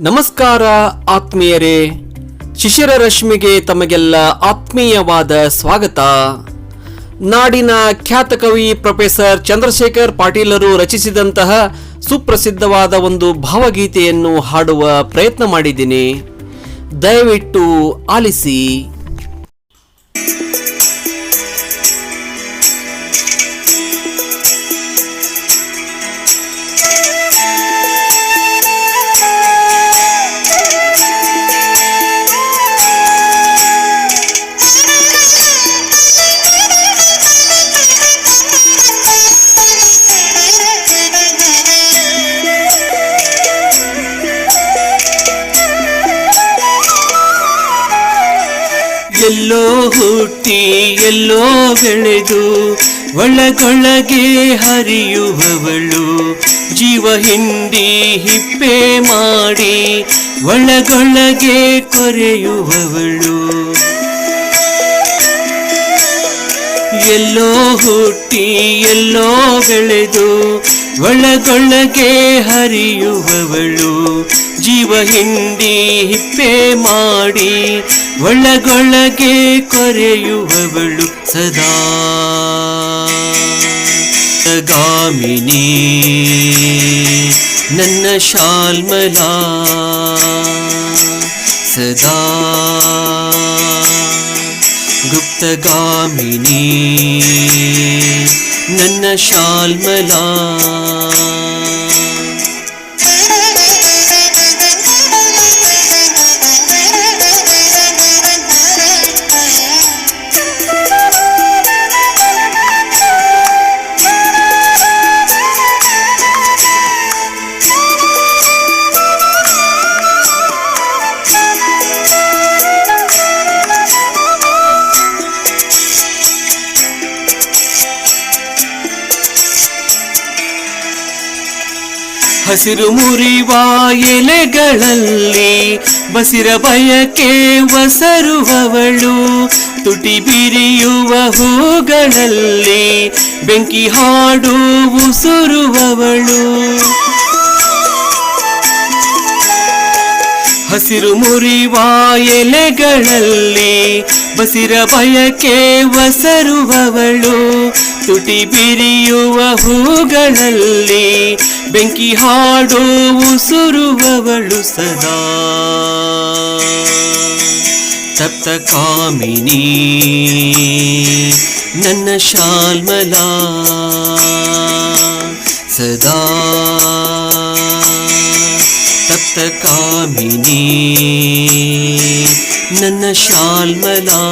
ನಮಸ್ಕಾರ ಆತ್ಮೀಯರೇ ಶಿಶಿರ ರಶ್ಮಿಗೆ ತಮಗೆಲ್ಲ ಆತ್ಮೀಯವಾದ ಸ್ವಾಗತ. ನಾಡಿನ ಖ್ಯಾತ ಕವಿ ಪ್ರೊಫೆಸರ್ ಚಂದ್ರಶೇಖರ್ ಪಾಟೀಲರು ರಚಿಸಿದಂತಹ ಸುಪ್ರಸಿದ್ಧವಾದ ಒಂದು ಭಾವಗೀತೆಯನ್ನು ಹಾಡುವ ಪ್ರಯತ್ನ ಮಾಡಿದ್ದೀನಿ. ದಯವಿಟ್ಟು ಆಲಿಸಿ. ಎಲ್ಲೋ ಹುಟ್ಟಿ, ಎಲ್ಲೋ ಬೆಳೆದು, ಒಳಗೊಳಗೆ ಹರಿಯುವವಳು. ಜೀವ ಹಿಂಡಿ ಹಿಪ್ಪೆ ಮಾಡಿ, ಒಳಗೊಳಗೆ ಕೊರೆಯುವವಳು. ಎಲ್ಲೋ ಹುಟ್ಟಿ, ಎಲ್ಲೋ ಬೆಳೆದು, ಒಳಗೊಳಗೆ ಹರಿಯುವವಳು. ಜೀವ ಹಿಂಡಿ ಹಿಪ್ಪೆ ಮಾಡಿ ಒಳಗೊಳಗೆ ಕೊರೆಯುವವಳು ಸದಾ. ಗಾಮಿನಿ ನನ್ನ ಶಾಲ್ಮಲಾ ಸದಾ. ಗುಪ್ತಗಾಮಿನಿ ನನ್ನ ಶಾಲ್ಮಲಾ ಹಸಿರು ಮುರಿವ ಎಲೆಗಳಲ್ಲಿ ಬಸಿರ ಬಯಕೆ ವಸರುವವಳು ತುಟಿ ಬಿರಿಯುವ ಹೂಗಳಲ್ಲಿ ಬೆಂಕಿ ಹಾಡು ಉಸುರುವವಳು. ಹಸಿರು ಮುರಿವ ಎಲೆಗಳಲ್ಲಿ ಬಸಿರ ಬಯಕೆ ವಸರುವವಳು ತುಟಿ ಬಿರಿಯುವ ಹೂಗಳಲ್ಲಿ ಬೆಂಕಿ ಹಾಡು ಉಸುರುವವಳು ಸದಾ. ತಪ್ತ ಕಾಮಿನಿ ನನ್ನ ಶಾಲ್ಮಲಾ ಸದಾ. ತಪ್ತ ಕಾಮಿನಿ ನನ್ನ ಶಾಲ್ಮಲಾ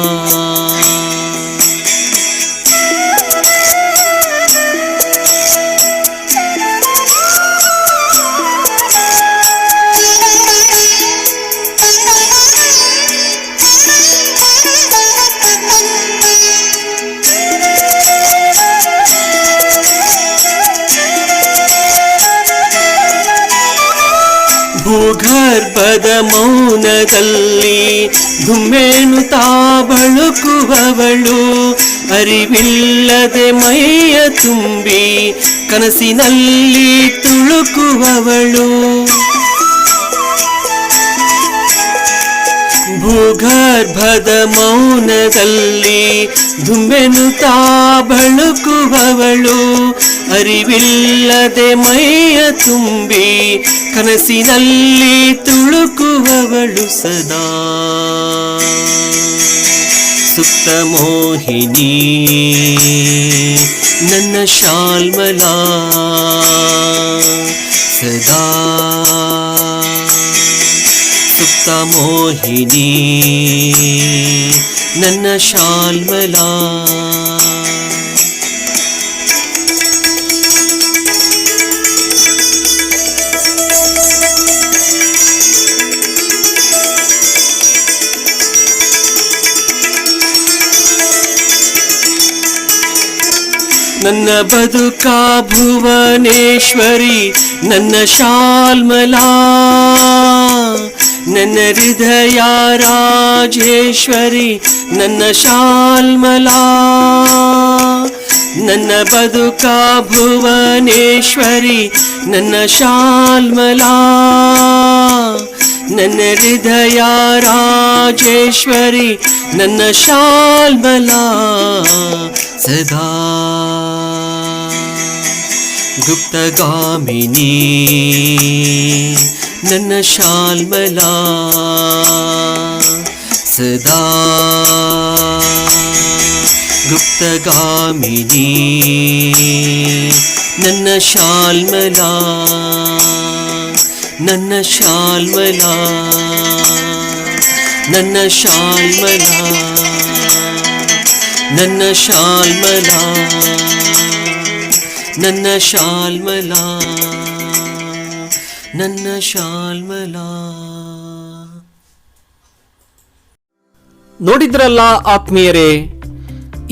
ಭೂಗರ್ಭದ ಮೌನದಲ್ಲಿ ಧುಮ್ಮೇನು ತಾ ಬಳುಕುವವಳು ಅರಿವಿಲ್ಲದೆ ಮೈಯ ತುಂಬಿ ಕನಸಿನಲ್ಲಿ ತುಳುಕುವವಳು. ಭೂಗರ್ಭದ ಮೌನದಲ್ಲಿ ಧುಮ್ಮೆನು ತಾ ಬಳುಕುವವಳು ಅರಿವಿಲ್ಲದೆ ಮೈಯ ತುಂಬಿ ಕನಸಿನಲ್ಲಿ ತುಳುಕುವವಳು ಸದಾ. ಸುಪ್ತ ಮೋಹಿನಿ ನನ್ನ ಶಾಲ್ಮಲಾ ಸದಾ. ಸುಪ್ತ ಮೋಹಿನಿ ನನ್ನ ಶಾಲ್ಮಲಾ ನನ್ನ ಬದುಕ ಭುವನೇಶ್ವರಿ, ನನ್ನ ಶಾಲ್ಮಲಾ, ನನ್ನ ಹೃದಯ ರಾಜೇಶ್ವರಿ, ನನ್ನ ಶಾಲ್ಮಲಾ, ನನ್ನ ಬದುಕ ಭುವನೇಶ್ವರಿ, ನನ್ನ ಶಾಲ್ಮಲಾ, ನನ್ನ ಹೃದಯ ರಾಜೇಶ್ವರಿ, ನನ್ನ ಶಾಲ್ಮಲಾ, ಸದಾ ಗುಪ್ತಗಾಮಿನಿ. ನನ್ನ ಶಾಲ್ಮಲಾ ಸದಾ ಗುಪ್ತಗಾಮಿನಿ. ನನ್ನ ಶಾಲ್ಮಲಾ ನನ್ನ ಶಾಲ್ಮಲಾ ನನ್ನ ಶಾಲ್ಮಲಾ ನನ್ನ ಶಾಲ್ಮಲಾ. ನನ್ನ ಶಾಲ್ಮಲಾ ನನ್ನ ಶಾಲ್ಮಲಾ. ನೋಡಿದ್ರಲ್ಲ ಆತ್ಮೀಯರೇ,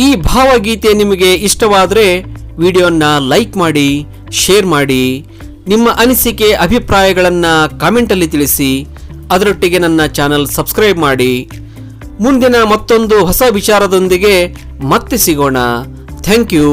ಈ ಭಾವಗೀತೆ ನಿಮಗೆ ಇಷ್ಟವಾದರೆ ವಿಡಿಯೋನ ಲೈಕ್ ಮಾಡಿ, ಶೇರ್ ಮಾಡಿ, ನಿಮ್ಮ ಅನಿಸಿಕೆ, ಅಭಿಪ್ರಾಯಗಳನ್ನು ಕಾಮೆಂಟಲ್ಲಿ ತಿಳಿಸಿ, ಅದರೊಟ್ಟಿಗೆ ನನ್ನ ಚಾನಲ್ ಸಬ್ಸ್ಕ್ರೈಬ್ ಮಾಡಿ. ಮುಂದಿನ ಮತ್ತೊಂದು ಹೊಸ ವಿಚಾರದೊಂದಿಗೆ ಮತ್ತೆ ಸಿಗೋಣ. Thank you